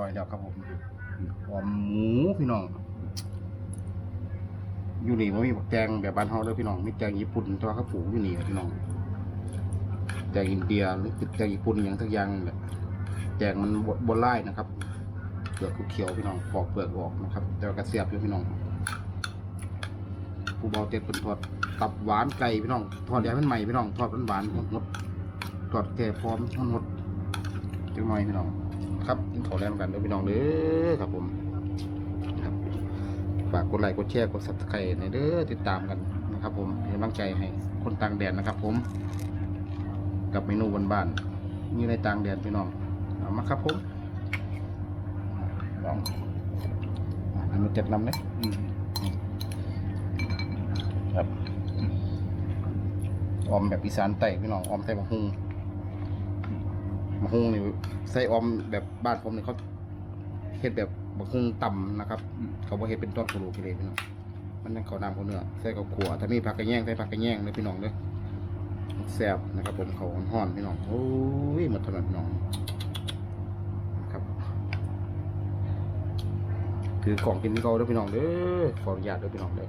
ร้อยแล้วครับผมหอมหมูพี่น้อง อยู่นี่มันมีบักแจงแบบบ้านเฮาเลยพี่น้องมีแจงญี่ปุ่นตัวเขาปลูอยู่นี่พี่น้องแจงอินเดียหรือแจงญี่ปุ่นอย่างทักอย่างแหละแจงมันบนไล่นะครับเปลือกเขียวพี่น้องปอกเปลือกออกนะครับ แต่กระเสียบอยู่พี่น้องผู้เบาเจ็ดเป็นทอดตับหวานไก่พี่น้องทอดยาเป็นใหม่พี่น้องทอดหวานๆหดทอดแก่พร้อมหมดจังหน่อยพี่น้อง ครับกินข้าวแรงกันเด้อพี่น้องเด้อครับผมครับฝากกดไลค์กดแชร์กด subscribe ในเด้อติดตามกันนะครับ ผมเป็นกำลังใจให้คนต่างแดนนะครับ ผม กับเมนูบ้านๆมีในต่างแดนพี่น้องเอามาครับผมลองอันนี้เจ็ดนำเลยครับออมแบบอีสานไต่พี่น้องออมใส่มะฮุงมะ ฮุงนี่ใส่ออมแบบบ้านผมนี่เขาเฮ็ดแบบมะฮุงต่ำนะครับ เขาบอกเฮ็ดเป็นต้นกระดูกเลยพี่น้องมันนั่นเขาวน้ำเขาวเนื้อใส่กับขัวถ้ามีผักกระแยงใส่ผักกระแยงเลยพี่น้องเด้อแซ่บนะครับ ผมเขาห่อนๆพี่น้องโอ้ยหมดถนัดพี่น้องครับถือกล่องกินที่เขาเด้อพี่น้องเด้อขออนุญาตเด้อพี่น้องเด้อ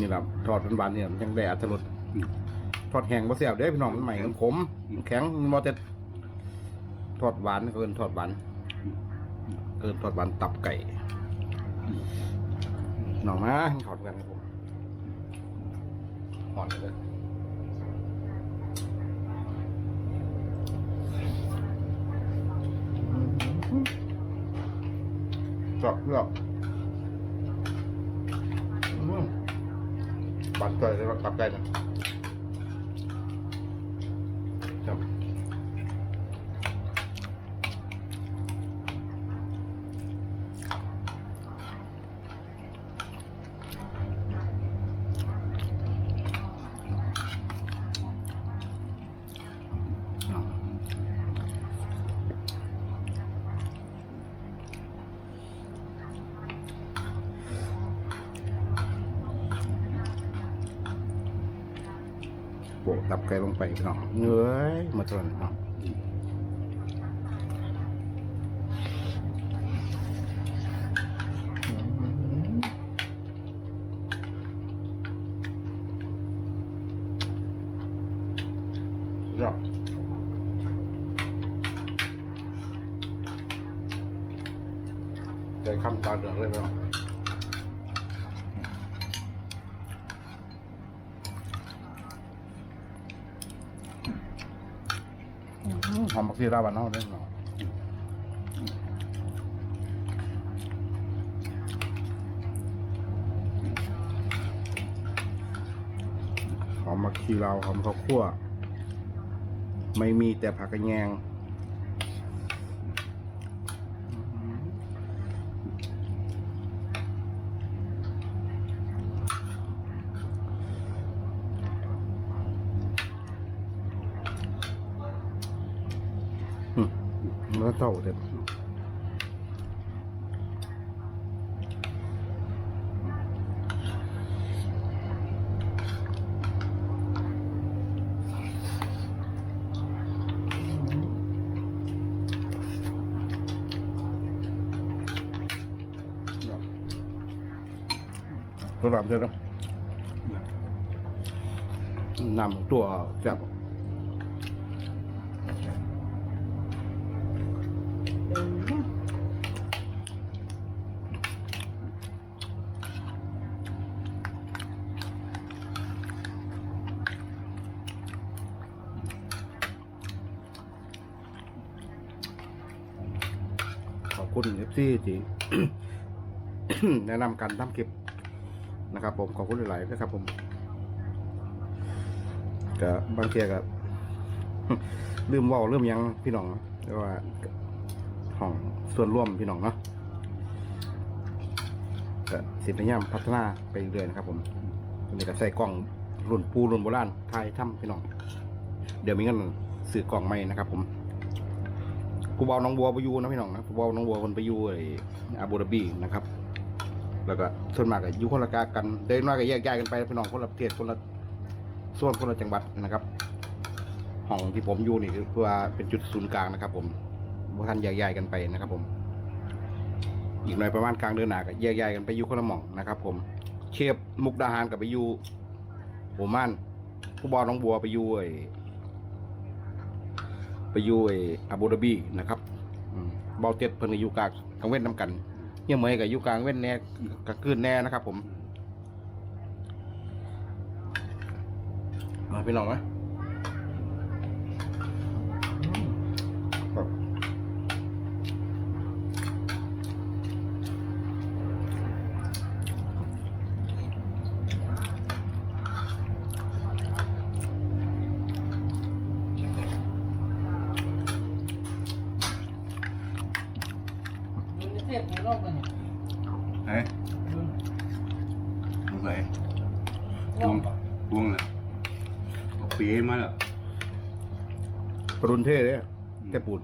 นี่แหละทอดเป็นบานๆเนี่ยมันยังได้อัตรสทอดแห้งบ่เสียบเด้พี่น้องมันใหม่มันขมมันแข็งมันบ่แต่ทอดหวานเกินทอดหวานเกินทอดหวานตับไก่หน่อมาทอดกันครับผมหอนเลยกรอบกรอบอืม บัดใจเลยว่าตับใจนะครับ โปะตับไก่ลงไปพี่น้องเหนื้อยมาจนเนาะยอดใจคำตาเหลืองเลยพี่น้อง ห อมบักซีราบันเฮาได้เนาะหอมบักชีลาวหอมข้าวคั่ว ไม่มีแต่ผักกระแยงอืม เนื้อเต่าเด็ดตัวแบบเดียวนะนำตัวจับ ขอบคุณเอฟซีที่ แนะนำการทำคลิปนะนะครับ ผมขอบคุณหลายๆนะครับ ผมก็บางเทียก็ลืมว่าเริ่มยังพี่น้องแต่ว่า ห้องส่วนร่วมพี่น้องเนาะก็สิพยายามพัฒนาไปเรื่อยนะครับ ผมวันนี้ก็ใส่กล้องรุ่นปูรุ่นโบราณไทยถ้ำพี่น้อง เดี๋ยวมีเงินซื้อกล่องใหม่นะครับ ผมกูเบาน้องบัวไปยูนะพี่น้องนะกูเบาน้องบัวคนไปยูไออาบูดาบีนะครับ แล้วก็ส่วนมากก็อยู่คนละกากันเดินน้อยก็แยกย้ายกันไปพี่น้องคนละประเทศคนละส่วนคนละจังหวัดนะครับห้องที่ผมอยู่นี่คือว่าเป็นจุดศูนย์กลางนะครับ ผม ว่าท่านแยกย้ายกันไปนะครับผม อีกหน่อยประมาณกลางเดือนหน้าก็แยกย้ายกันไปอยู่คนละหม่องนะครับ ผมเชฟมุกดาหารกับไปอยู่หัวม่านผู้บอลน้องบัวไปอยู่ไอไปอยู่ไออาบูดาบีนะครับอืมเบาเต็ดเพิ่นอยู่กลางกลางเว้นน้ำกันเฮียเหมยกับอยู่กลางเว้นแน่กลางคืนแน่นะครับ ผมมาพี่น้องไหม ทพในโลกเลยเนี่ยเฮ้ยดูไหนโลกดวงน่ะเอาปีมาแล้วปรุนเท่เลยแกปูด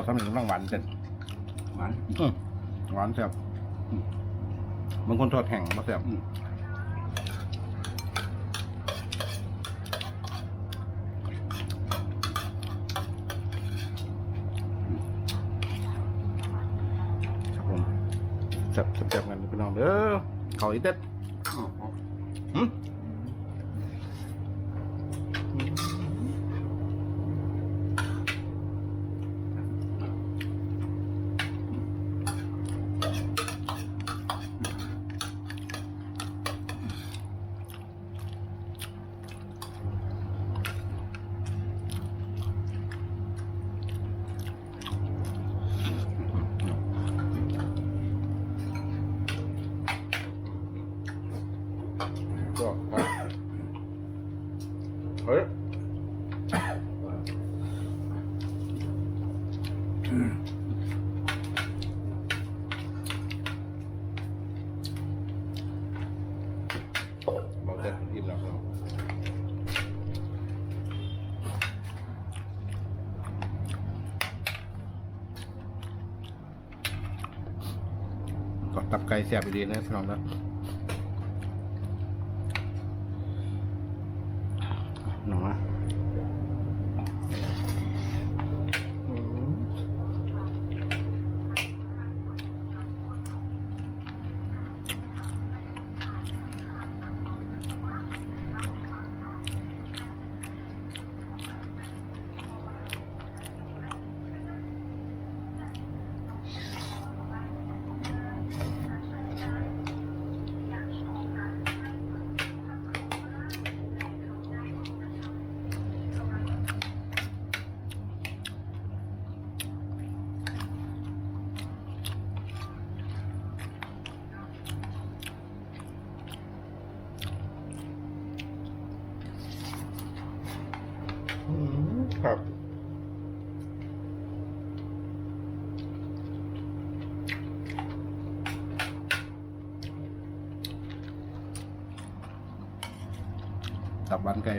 ก็ทำให้กำลังหวานเสร็จหวานอืมหวานแซ่บอืมบางคนทอดแห้งมาแซ่บอืมครับผมแซ่บแซ่บๆกันพี่น้องเด้อเขาอีเต็ด ก็ไปเฮ้ยบอกเด็ดอิ่มแล้วครับก็ตับไก่แซ่บไปดีนะพี่น้องนะ หนูอะ ครับ ตับหวานไก่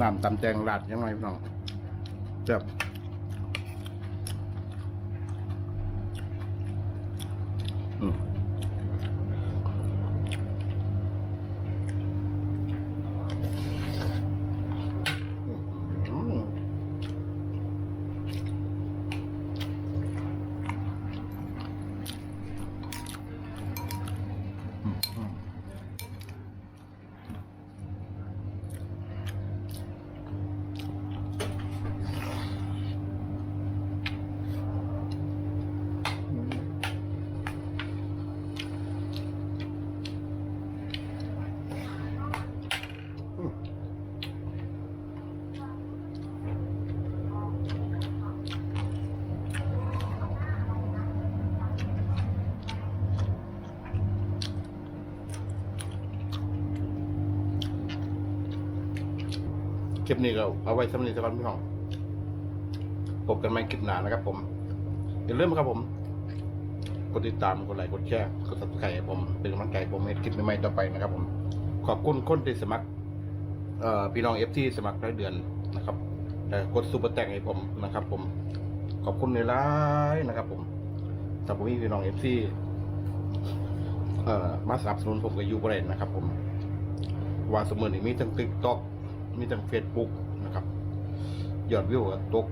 น้ำตำแจงราดยังไงพี่น้องเจ็บอืม คลิปนี้ก็เอาไว้สำหรับนี้สักวันพี่น้องพบกันใหม่คลิปหน้านะครับ ผมอย่าลืมครับผมกดติดตามกดไลค์กดแชร์กด subscribe ให้ผมเป็นกำลังใจผมให้คลิปใหม่ๆต่อไปนะครับ ผม ขอบคุณคนที่สมัครเอ่อพี่น้องเอฟที่สมัครรายเดือนนะครับแต่กดซูเปอร์แตงให้ผมนะครับ ผม ขอบคุณในไลน์นะครับ ผมสำหรับพี่น้องเอฟซีเอ่อมาสนับสนุนผมกับยูบรนนะครับ ผมว่าสมุนนี้มีทั้งติ๊กต็อก มีทั้งเฟซบุ๊กนะครับยอดวิวก็ตก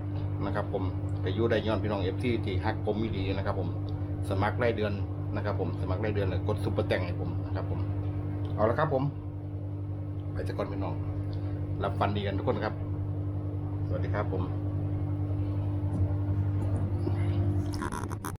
นะครับ ผมไปอยูได้ย้อนพี่น้องเอฟทีที่ฮักผมมีดีนะครับ ผมสมัครรายเดือนนะครับ ผมสมัครรายเดือนแล้วกดซุปเปอร์แต่งให้ผมนะครับ ผมเอาละครับผม ไปจะก่อนพี่น้องรับฟันดีกันทุกคนครับ สวัสดีครับผม